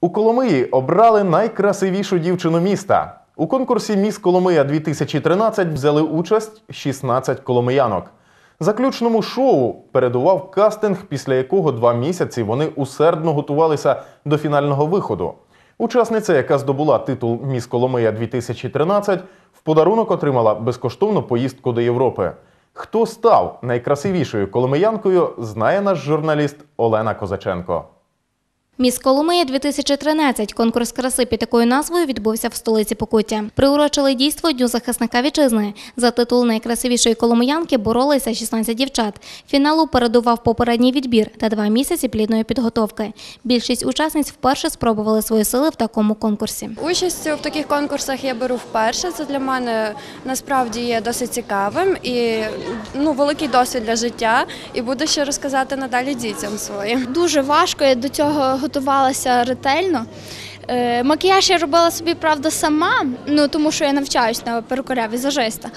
У Коломиї обрали найкрасивішу дівчину міста. У конкурсі Міс Коломия 2013 взяли участь 16 коломиянок. Заключному шоу передував кастинг, після якого два місяці вони усердно готувалися до фінального виходу. Учасниця, яка здобула титул Міс Коломия 2013, в подарунок отримала безкоштовну поїздку до Європи. Хто став найкрасивішою коломиянкою, знає наш журналіст Олена Козаченко. Міс Коломия 2013. Конкурс краси під такою назвою відбувся в столиці Покуття. Приурочили дійство Дню захисника вітчизни. За титул найкрасивішої коломиянки боролися 16 дівчат. Фіналу передував попередній відбір та два місяці плідної підготовки. Більшість учасниць вперше спробували свої сили в такому конкурсі. Участь в таких конкурсах я беру вперше. Це для мене насправді є досить цікавим і ну, великий досвід для життя. І буду ще розказати надалі дітям своїм. Дуже важко, я до цього готувалася ретельно. Е, Макіяж я робила собі, правда, сама, ну тому що я навчаюсь на перукаря візажиста.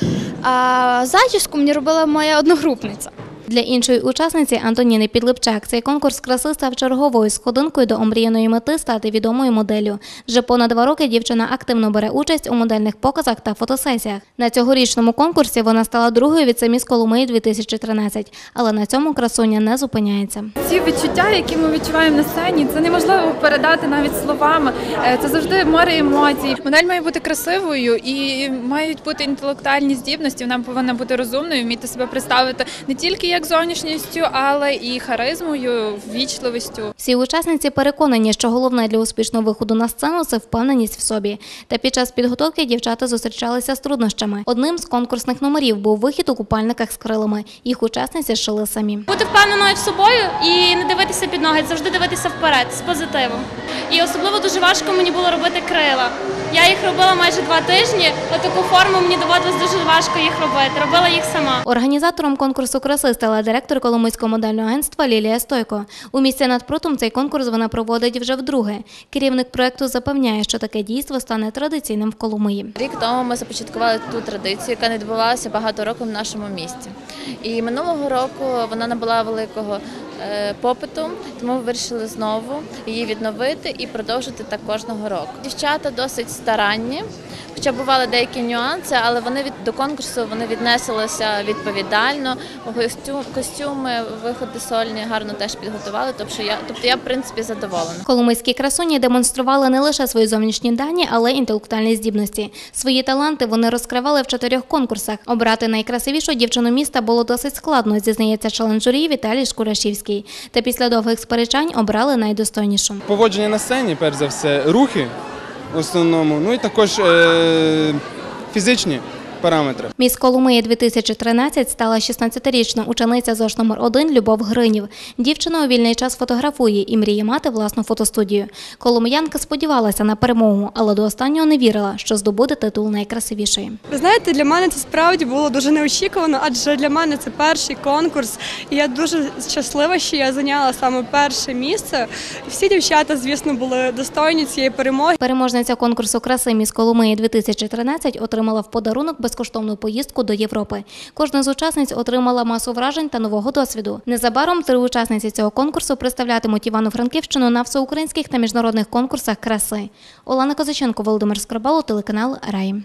А зачіску мені робила моя одногрупниця. Для іншої учасниці Антоніни Підлипчак цей конкурс краси став черговою сходинкою до омріяної мети стати відомою моделлю. Вже понад два роки дівчина активно бере участь у модельних показах та фотосесіях. На цьогорічному конкурсі вона стала другою від самі з Коломиї 2013, але на цьому красуня не зупиняється. Ці відчуття, які ми відчуваємо на сцені, це неможливо передати навіть словами. Е, Це завжди море емоцій. Модель має бути красивою і мають бути інтелектуальні здібності. Вона повинна бути розумною, вміти себе представити не тільки як зовнішністю, але і харизмою, ввічливістю. Всі учасниці переконані, що головне для успішного виходу на сцену це впевненість в собі. Та під час підготовки дівчата зустрічалися з труднощами. Одним з конкурсних номерів був вихід у купальниках з крилами. Їх учасниці шили самі. бути впевненою в собою і не дивитися під ноги, завжди дивитися вперед з позитивом. І особливо дуже важко мені було робити крила. Я їх робила майже два тижні. Отаку форму мені доводилось дуже важко їх робити. Робила їх сама. Організатором конкурсу краси стала директор Коломийського модельного агентства Лілія Стойко. У місті над прутом цей конкурс вона проводить вже вдруге. Керівник проекту запевняє, що таке дійство стане традиційним в Коломиї. Рік тому ми започаткували ту традицію, яка не відбувалася багато років в нашому місті. І минулого року вона набула великого попиту, тому вирішили знову її відновити і продовжити так кожного року. Дівчата досить старанні, хоча бували деякі нюанси, але вони від до конкурсу вони віднеслися відповідально. Костюм, костюми, виходи сольні гарно теж підготували. Тобто я, тобто я в принципі задоволена. Коломийські красуні демонстрували не лише свої зовнішні дані, але й інтелектуальні здібності. Свої таланти вони розкривали в чотирьох конкурсах. Обрати найкрасивішу дівчину міста було досить складно, зізнається член-журі Віталій Шкурашівський. Та після довгих сперечань обрали найдостойнішу. поводження на сцені, перш за все, рухи в основному, ну і також е- фізичні параметри. Міс Коломиї 2013 стала 16-річна учениця ЗОШ номер 1 Любов Гринів. Дівчина у вільний час фотографує і мріє мати власну фотостудію. Коломиянка сподівалася на перемогу, але до останнього не вірила, що здобуде титул найкрасивішої. Ви знаєте, для мене це справді було дуже неочікувано, адже для мене це перший конкурс, і я дуже щаслива, що я зайняла саме перше місце. Всі дівчата, звісно, були достойні цієї перемоги. Переможниця конкурсу краси Міс Коломиї 2013 отримала в подарунок безкоштовну поїздку до Європи. Кожна з учасниць отримала масу вражень та нового досвіду. Незабаром три учасниці цього конкурсу представлятимуть Івано-Франківщину на всеукраїнських та міжнародних конкурсах краси. Олена Козаченко, Володимир Скрибало, телеканал Раї.